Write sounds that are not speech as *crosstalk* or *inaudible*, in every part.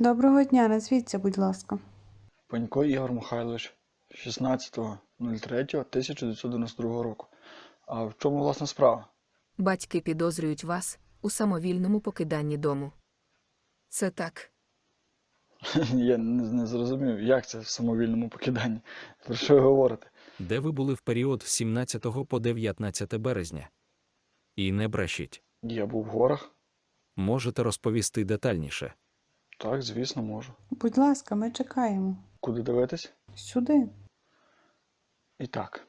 Доброго дня, назвіться, будь ласка. Панько Ігор Михайлович, 16.03.1992 року. А в чому власна справа? Батьки підозрюють вас у самовільному покиданні дому. Це так. *laughs* Я не, не зрозумів, як це в самовільному покиданні. Про що ви говорите? Де ви були в період з 17 по 19 березня? І не брешіть. Я був в горах? Можете розповісти детальніше. Так, звісно, можу. Будь ласка, ми чекаємо. Куди дивитись? Сюди. І так.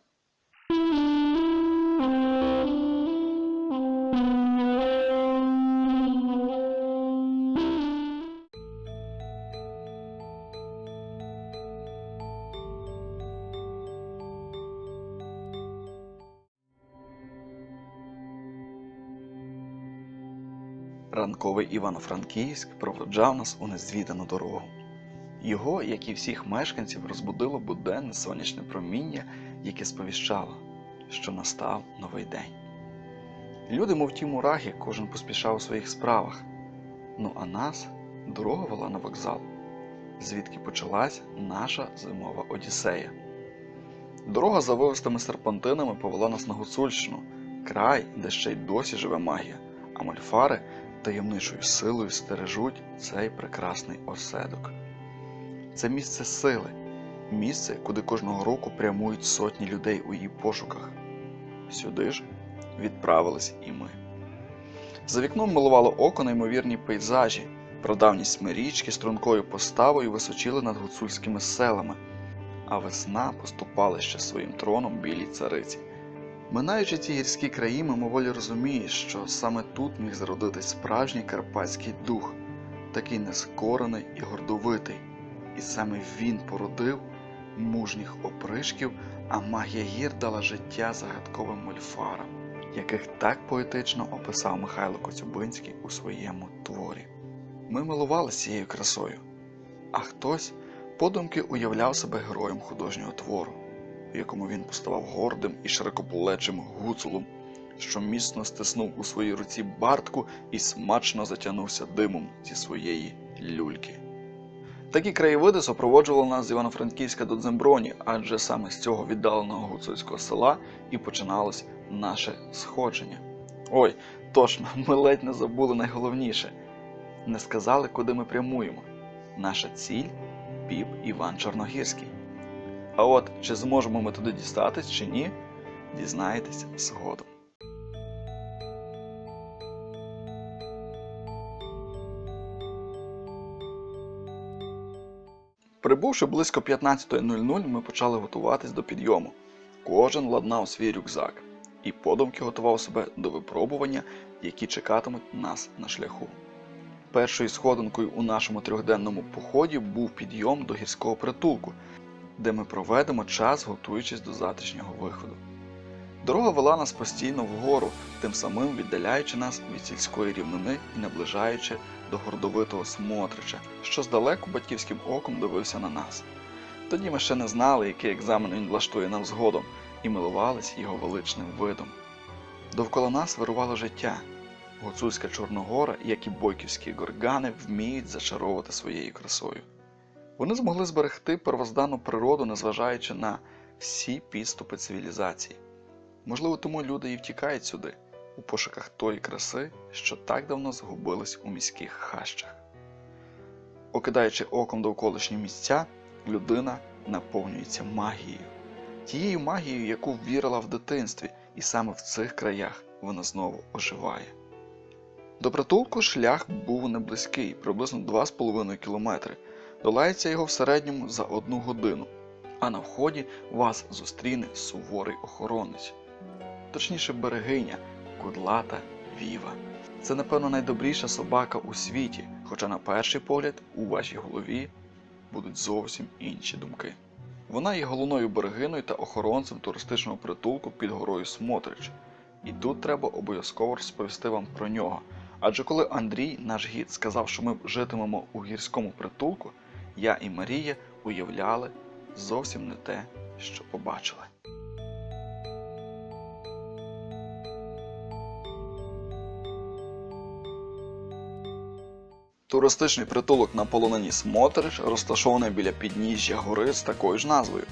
Ранковий Івано-Франківськ проводжав нас у незвідану дорогу. Його, як і всіх мешканців, розбудило буденне сонячне проміння, яке сповіщало, що настав новий день. Люди, мов ті мурахи, кожен поспішав у своїх справах. Ну а нас дорога вела на вокзал, звідки почалась наша зимова Одіссея. Дорога за вивистими серпантинами повела нас на Гуцульщину, край, де ще й досі живе магія, а мольфари таємничою силою стережуть цей прекрасний оседок. Це місце сили, місце, куди кожного року прямують сотні людей у її пошуках. Сюди ж відправились і ми. За вікном милувало око неймовірні пейзажі, прадавні смирічки стрункою поставою височили над гуцульськими селами, а весна поступала ще своїм троном білій цариці. Минаючи ці гірські краї, мимоволі розумієш, що саме тут міг зародитись справжній карпатський дух, такий нескорений і гордовитий, і саме він породив мужніх опришків, а магія гір дала життя загадковим мольфарам, яких так поетично описав Михайло Коцюбинський у своєму творі. Ми милувалися цією красою, а хтось подумки уявляв себе героєм художнього твору в якому він поставав гордим і широкоплечим гуцулом, що міцно стиснув у своїй руці бартку і смачно затягнувся димом зі своєї люльки. Такі краєвиди супроводжували нас з Івано-Франківська до Дземброні, адже саме з цього віддаленого гуцульського села і починалось наше сходження. Ой, точно, *laughs* ми ледь не забули найголовніше не сказали, куди ми прямуємо. Наша ціль піп Іван Чорногірський. А от чи зможемо ми туди дістатись чи ні, дізнаєтесь згодом. Прибувши близько 15.00, ми почали готуватись до підйому. Кожен ладнав свій рюкзак і подумки готував себе до випробування, які чекатимуть нас на шляху. Першою сходинкою у нашому трьохденному поході був підйом до гірського притулку, де ми проведемо час, готуючись до завтрашнього виходу. Дорога вела нас постійно вгору, тим самим віддаляючи нас від сільської рівнини і наближаючи до гордовитого Смотрича, що здалеку батьківським оком дивився на нас. Тоді ми ще не знали, який екзамен він влаштує нам згодом, і милувались його величним видом. Довкола нас вирувало життя. Гуцульська Чорногора, як і бойківські горгани, вміють зачаровувати своєю красою. Вони змогли зберегти первозданну природу, незважаючи на всі підступи цивілізації. Можливо, тому люди і втікають сюди, у пошуках тої краси, що так давно згубились у міських хащах. Окидаючи оком довколишні місця, людина наповнюється магією, тією магією, яку вірила в дитинстві, і саме в цих краях вона знову оживає. До притулку шлях був неблизький, приблизно 2,5 кілометри. Долається його в середньому за одну годину, а на вході вас зустріне суворий охоронець, точніше берегиня, кудлата Віва. Це, напевно, найдобріша собака у світі, хоча на перший погляд у вашій голові будуть зовсім інші думки. Вона є головною берегиною та охоронцем туристичного притулку під горою Смотрич. І тут треба обов'язково розповісти вам про нього. Адже коли Андрій, наш гід, сказав, що ми житимемо у гірському притулку, я і Марія уявляли зовсім не те, що побачили. Туристичний притулок на полонині Смотрич розташований біля підніжжя гори з такою ж назвою.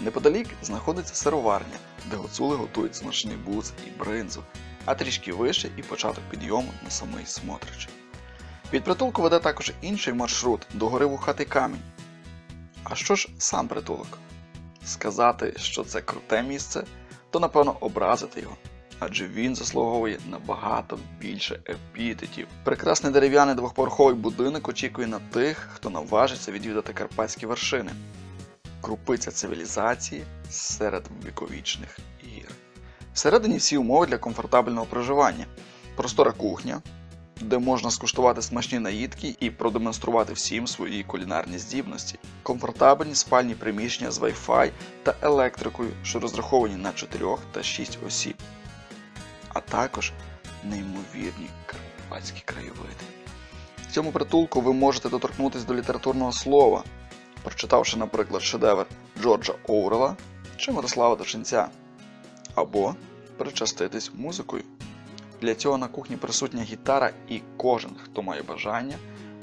Неподалік знаходиться сироварня, де гуцули готують смачний буц і бринзу, а трішки вище і початок підйому на самий Смотрич. Від притулку веде також інший маршрут до гори Вухатий камінь. А що ж сам притулок? Сказати, що це круте місце, то напевно образити його, адже він заслуговує набагато більше епітетів. Прекрасний дерев'яний двохповерховий будинок очікує на тих, хто наважиться відвідати карпатські вершини. Крупиця цивілізації серед віковічних гір. Всередині всі умови для комфортабельного проживання, простора кухня, де можна скуштувати смачні наїдки і продемонструвати всім свої кулінарні здібності, комфортабельні спальні приміщення з Wi-Fi та електрикою, що розраховані на 4 та 6 осіб, а також неймовірні карпатські краєвиди. В цьому притулку ви можете доторкнутися до літературного слова, прочитавши, наприклад, шедевр Джорджа Оурела чи Мирослава Дошинця, або причаститись музикою. Для цього на кухні присутня гітара, і кожен, хто має бажання,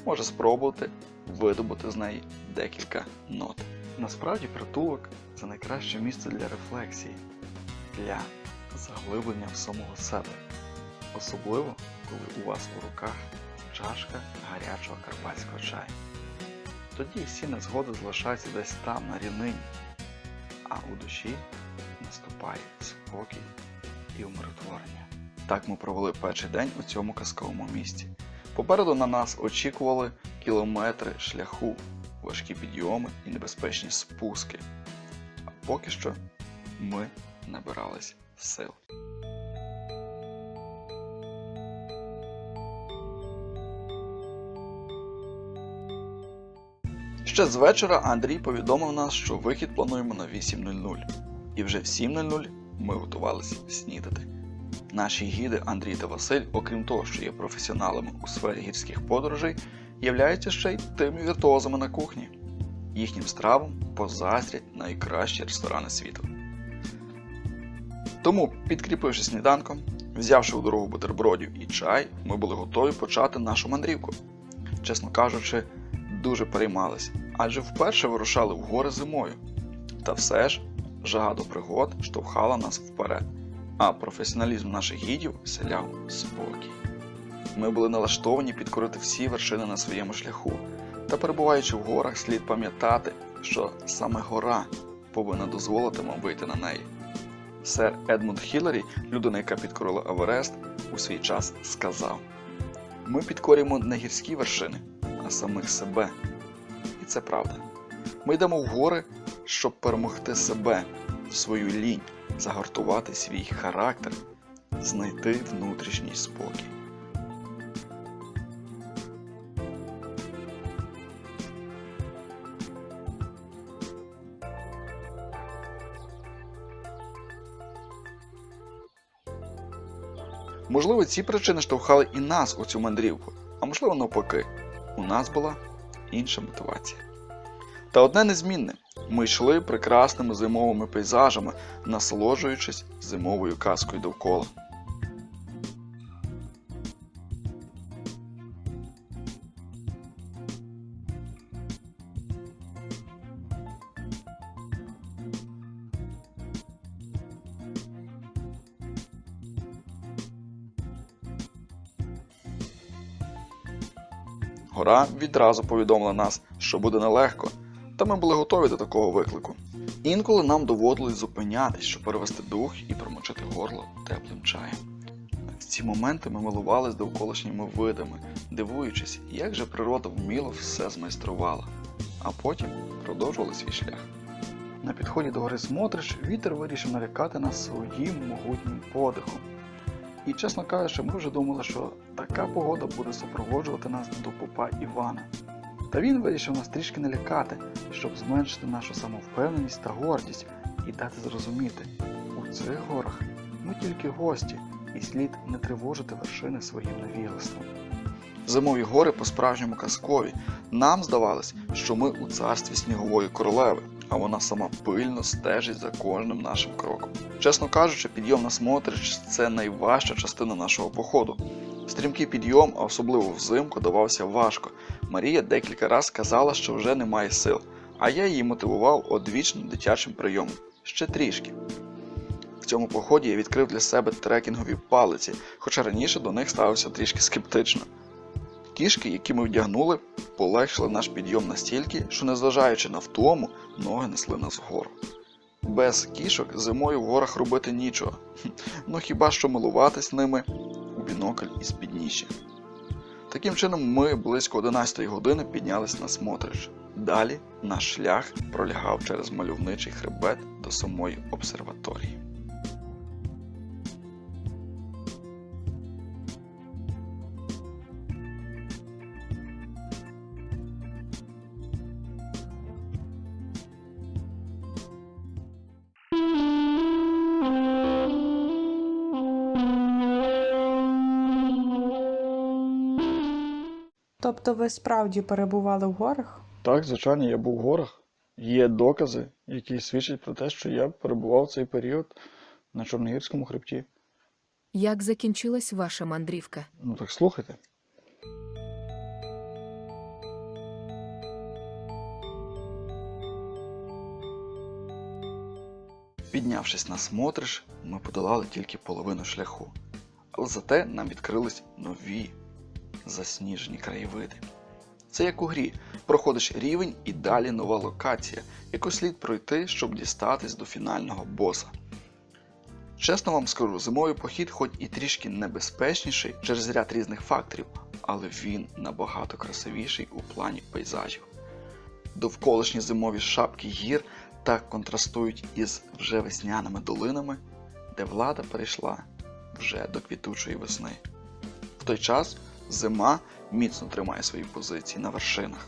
може спробувати видобути з неї декілька нот. Насправді притулок це найкраще місце для рефлексії, для заглиблення в самого себе. Особливо, коли у вас у руках чашка гарячого карпатського чаю. Тоді всі незгоди залишаються десь там, на рівнині, а у душі наступає спокій і умиротворення. Так ми провели перший день у цьому казковому місті. Попереду на нас очікували кілометри шляху, важкі підйоми і небезпечні спуски. А поки що ми набирались сил. Ще з вечора Андрій повідомив нас, що вихід плануємо на 8.00. І вже в 7.00 ми готувалися снідати. Наші гіди Андрій та Василь, окрім того, що є професіоналами у сфері гірських подорожей, являються ще й тими віртуозами на кухні. Їхнім стравам позаздрять найкращі ресторани світу. Тому, підкріпивши сніданком, взявши у дорогу бутербродів і чай, ми були готові почати нашу мандрівку. Чесно кажучи, дуже переймались, адже вперше вирушали в гори зимою. Та все ж жага до пригод штовхала нас вперед а професіоналізм наших гідів вселяв спокій. Ми були налаштовані підкорити всі вершини на своєму шляху, та перебуваючи в горах, слід пам'ятати, що саме гора повинна дозволити нам вийти на неї. Сер Едмунд Хіларі, людина, яка підкорила Еверест, у свій час сказав: Ми підкорюємо не гірські вершини, а самих себе. І це правда. Ми йдемо в гори, щоб перемогти себе, свою лінь, загартувати свій характер, знайти внутрішній спокій. Можливо, ці причини штовхали і нас у цю мандрівку, а можливо навпаки, у нас була інша мотивація. Та одне незмінне ми йшли прекрасними зимовими пейзажами, насолоджуючись зимовою казкою довкола. Гора відразу повідомила нас, що буде нелегко, та ми були готові до такого виклику. Інколи нам доводилось зупинятись, щоб перевести дух і промочити горло теплим чаєм. В ці моменти ми милувались довколишніми видами, дивуючись, як же природа вміло все змайструвала, а потім продовжували свій шлях. На підході до гори Смотриш вітер вирішив налякати нас своїм могутнім подихом. І, чесно кажучи, ми вже думали, що така погода буде супроводжувати нас до попа Івана. Та він вирішив нас трішки не лякати, щоб зменшити нашу самовпевненість та гордість і дати зрозуміти, у цих горах ми тільки гості, і слід не тривожити вершини своїм невіглаством. Зимові гори по-справжньому казкові. Нам здавалось, що ми у царстві снігової королеви, а вона сама пильно стежить за кожним нашим кроком. Чесно кажучи, підйом на Смотрич – це найважча частина нашого походу. Стрімкий підйом, а особливо взимку, давався важко. Марія декілька разів казала, що вже немає сил, а я її мотивував одвічним дитячим прийомом ще трішки. В цьому поході я відкрив для себе трекінгові палиці, хоча раніше до них ставився трішки скептично. Кішки, які ми вдягнули, полегшили наш підйом настільки, що, незважаючи на втому, ноги несли нас вгору. Без кішок зимою в горах робити нічого, *laughs* ну хіба що милуватись ними у бінокль із підніжжя. Таким чином, ми близько 11 години піднялись на Смотрич. Далі наш шлях пролягав через мальовничий хребет до самої обсерваторії. Тобто ви справді перебували в горах? Так, звичайно, я був в горах. Є докази, які свідчать про те, що я перебував цей період на Чорногірському хребті. Як закінчилась ваша мандрівка? Ну так слухайте. Піднявшись на смотриш, ми подолали тільки половину шляху, але зате нам відкрились нові засніжені краєвиди. Це як у грі, проходиш рівень і далі нова локація, яку слід пройти, щоб дістатись до фінального боса. Чесно вам скажу, зимовий похід хоч і трішки небезпечніший через ряд різних факторів, але він набагато красивіший у плані пейзажів. Довколишні зимові шапки гір так контрастують із вже весняними долинами, де влада перейшла вже до квітучої весни. В той час зима міцно тримає свої позиції на вершинах.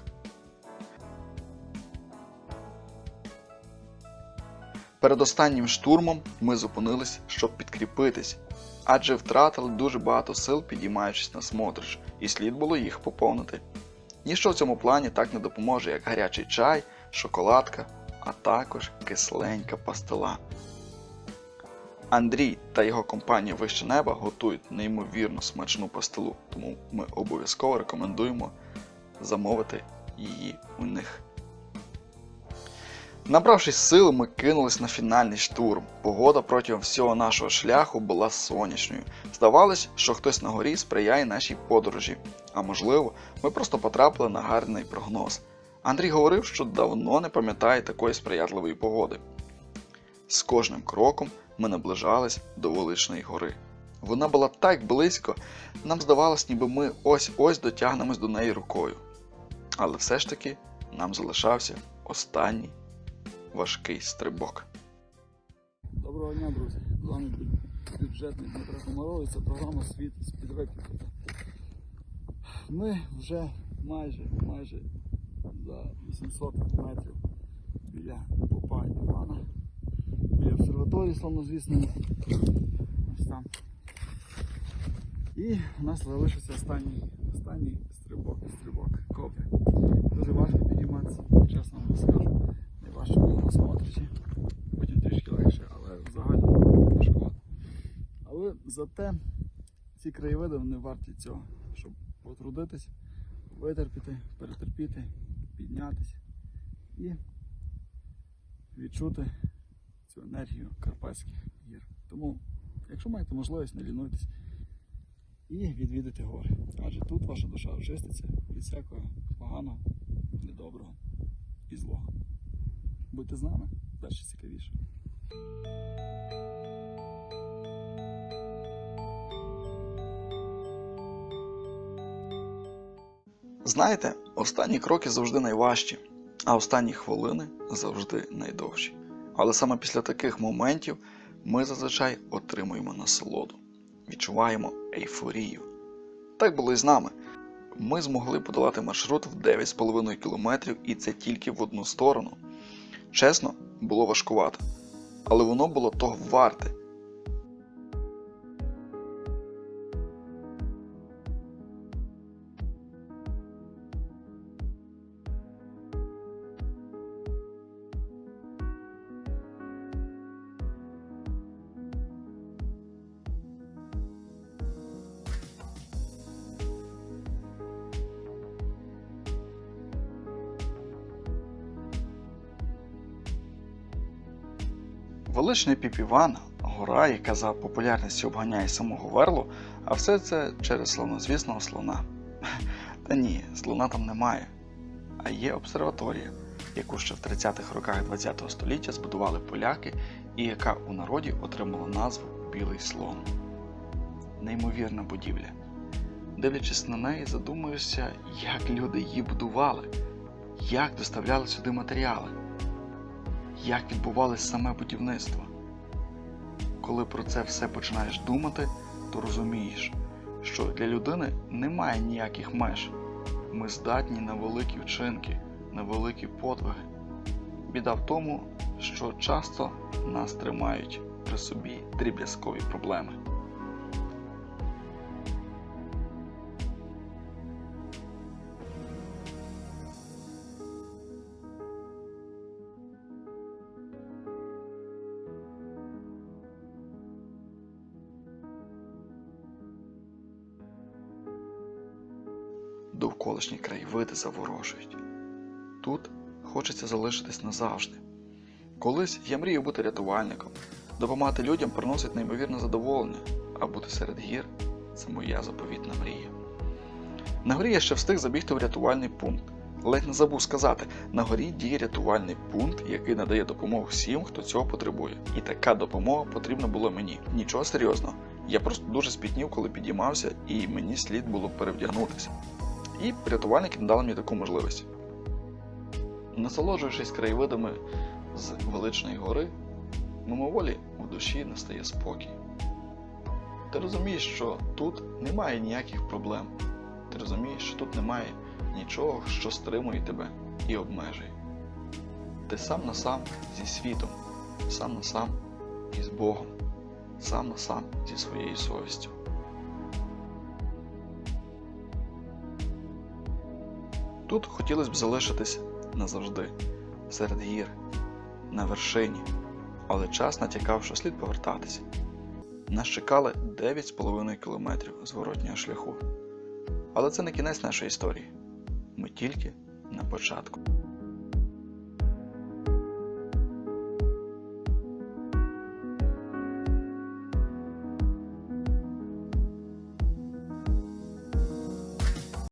Перед останнім штурмом ми зупинились, щоб підкріпитись, адже втратили дуже багато сил, підіймаючись на смотриш, і слід було їх поповнити. Ніщо в цьому плані так не допоможе, як гарячий чай, шоколадка, а також кисленька пастила. Андрій та його компанія Вище неба готують неймовірно смачну пастилу, тому ми обов'язково рекомендуємо замовити її у них. Набравшись сили, ми кинулись на фінальний штурм. Погода протягом всього нашого шляху була сонячною. Здавалось, що хтось на горі сприяє нашій подорожі, а можливо, ми просто потрапили на гарний прогноз. Андрій говорив, що давно не пам'ятає такої сприятливої погоди. З кожним кроком ми наближались до величної гори. Вона була так близько, нам здавалось, ніби ми ось-ось дотягнемось до неї рукою. Але все ж таки нам залишався останній важкий стрибок. Доброго дня, друзі! З вами бюджетний Дмитро Комарович, це програма Світ з під. Ми вже майже, майже за 800 метрів біля Попа Івана, обсерваторії славнозвісної. Ось там. І у нас залишився останній, останній стрибок, стрибок копи. Дуже важко підійматися, чесно вам скажу. Найважче було на смотричі потім трішки легше, але в загальному важкувато. Але зате ці краєвиди вони варті цього, щоб потрудитись, витерпіти, перетерпіти, піднятися і відчути цю енергію Карпатських гір. Тому, якщо маєте можливість, не лінуйтесь і відвідати гори. Адже тут ваша душа очиститься від всякого поганого, недоброго і злого. Будьте з нами, далі цікавіше. Знаєте, останні кроки завжди найважчі, а останні хвилини завжди найдовші. Але саме після таких моментів ми зазвичай отримуємо насолоду, відчуваємо ейфорію. Так було і з нами. Ми змогли подолати маршрут в 9,5 кілометрів і це тільки в одну сторону. Чесно, було важкувато, але воно було того варте. Величний піп-Іван, гора, яка за популярністю обганяє самого Верлу, а все це через славнозвісного слона. *laughs* Та ні, слона там немає. А є обсерваторія, яку ще в 30-х роках ХХ століття збудували поляки і яка у народі отримала назву Білий слон. Неймовірна будівля. Дивлячись на неї, задумуєшся, як люди її будували, як доставляли сюди матеріали, як відбувалось саме будівництво. Коли про це все починаєш думати, то розумієш, що для людини немає ніяких меж. Ми здатні на великі вчинки, на великі подвиги. Біда в тому, що часто нас тримають при собі дріб'язкові проблеми. Довколишні краєвиди заворожують. Тут хочеться залишитись назавжди. Колись я мріяв бути рятувальником, допомагати людям приносить неймовірне задоволення, а бути серед гір це моя заповітна мрія. На горі я ще встиг забігти в рятувальний пункт. Ледь не забув сказати, на горі діє рятувальний пункт, який надає допомогу всім, хто цього потребує. І така допомога потрібна була мені. Нічого серйозного. Я просто дуже спітнів, коли підіймався, і мені слід було перевдягнутися. І рятувальники надали мені таку можливість. Насолоджуючись краєвидами з величної гори, мимоволі в душі настає спокій. Ти розумієш, що тут немає ніяких проблем. Ти розумієш, що тут немає нічого, що стримує тебе і обмежує. Ти сам на сам зі світом, сам на сам із Богом, сам на сам зі своєю совістю. Тут хотілося б залишитись назавжди, серед гір, на вершині, але час натякав, що слід повертатися. Нас чекали 9,5 кілометрів зворотнього шляху. Але це не кінець нашої історії. Ми тільки на початку.